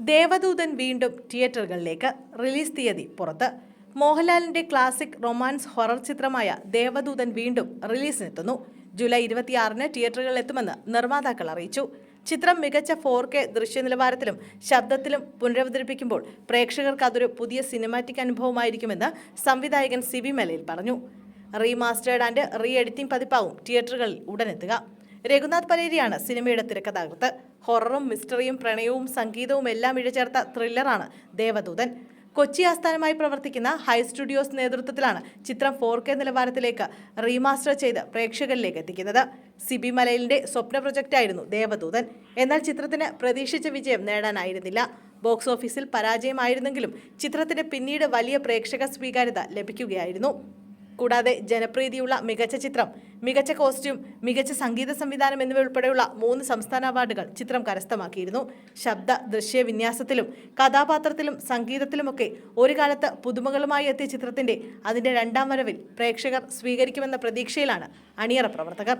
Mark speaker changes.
Speaker 1: ദേവദൂതൻ വീണ്ടും തിയേറ്ററുകളിലേക്ക് റിലീസ് തീയതി പുറത്ത്. മോഹൻലാലിന്റെ ക്ലാസിക് റൊമാൻസ് ഹൊറർ ചിത്രമായ ദേവദൂതൻ വീണ്ടും റിലീസിനെത്തുന്നു. ജൂലൈ ഇരുപത്തിയാറിന് തിയേറ്ററുകളിൽ എത്തുമെന്ന് നിർമ്മാതാക്കൾ അറിയിച്ചു. ചിത്രം മികച്ച ഫോർ കെ ദൃശ്യനിലവാരത്തിലും ശബ്ദത്തിലും പുനരവതരിപ്പിക്കുമ്പോൾ പ്രേക്ഷകർക്ക് അതൊരു പുതിയ സിനിമാറ്റിക് അനുഭവമായിരിക്കുമെന്ന് സംവിധായകൻ സിബി മലയിൽ പറഞ്ഞു. റീമാസ്റ്റേർഡ് ആൻഡ് റീ എഡിറ്റിംഗ് പതിപ്പാവും തിയേറ്ററുകളിൽ ഉടനെത്തുക. രഘുനാഥ് പലേരിയാണ് സിനിമയുടെ തിരക്കഥാകൃത്ത്. ഹൊററും മിസ്റ്ററിയും പ്രണയവും സംഗീതവും എല്ലാം ഇഴചേർത്ത ത്രില്ലറാണ് ദേവദൂതൻ. കൊച്ചി ആസ്ഥാനമായി പ്രവർത്തിക്കുന്ന ഹൈ സ്റ്റുഡിയോസ് നേതൃത്വത്തിലാണ് ചിത്രം ഫോർ കെ നിലവാരത്തിലേക്ക് റീമാസ്റ്റർ ചെയ്ത് പ്രേക്ഷകരിലേക്ക് എത്തിക്കുന്നത്. സിബി മലയിലിന്റെ സ്വപ്ന പ്രൊജക്റ്റായിരുന്നു ദേവദൂതൻ. എന്നാൽ ചിത്രത്തിന് പ്രതീക്ഷിച്ച വിജയം നേടാനായിരുന്നില്ല. ബോക്സ് ഓഫീസിൽ പരാജയമായിരുന്നെങ്കിലും ചിത്രത്തിന് പിന്നീട് വലിയ പ്രേക്ഷക സ്വീകാര്യത ലഭിക്കുകയായിരുന്നു. കൂടാതെ ജനപ്രീതിയുള്ള മികച്ച ചിത്രം മികച്ച കോസ്റ്റ്യൂം മികച്ച സംഗീത സംവിധാനം എന്നിവ ഉൾപ്പെടെയുള്ള മൂന്ന് സംസ്ഥാന അവാർഡുകൾ ചിത്രം കരസ്ഥമാക്കിയിരുന്നു. ശബ്ദ ദൃശ്യ വിന്യാസത്തിലും കഥാപാത്രത്തിലും സംഗീതത്തിലുമൊക്കെ ഒരു കാലത്ത് പുതുമകളുമായി എത്തിയ ചിത്രത്തിന്റെ അതിന്റെ രണ്ടാം വരവിൽ പ്രേക്ഷകർ സ്വീകരിക്കുമെന്ന പ്രതീക്ഷയിലാണ് അണിയറ പ്രവർത്തകർ.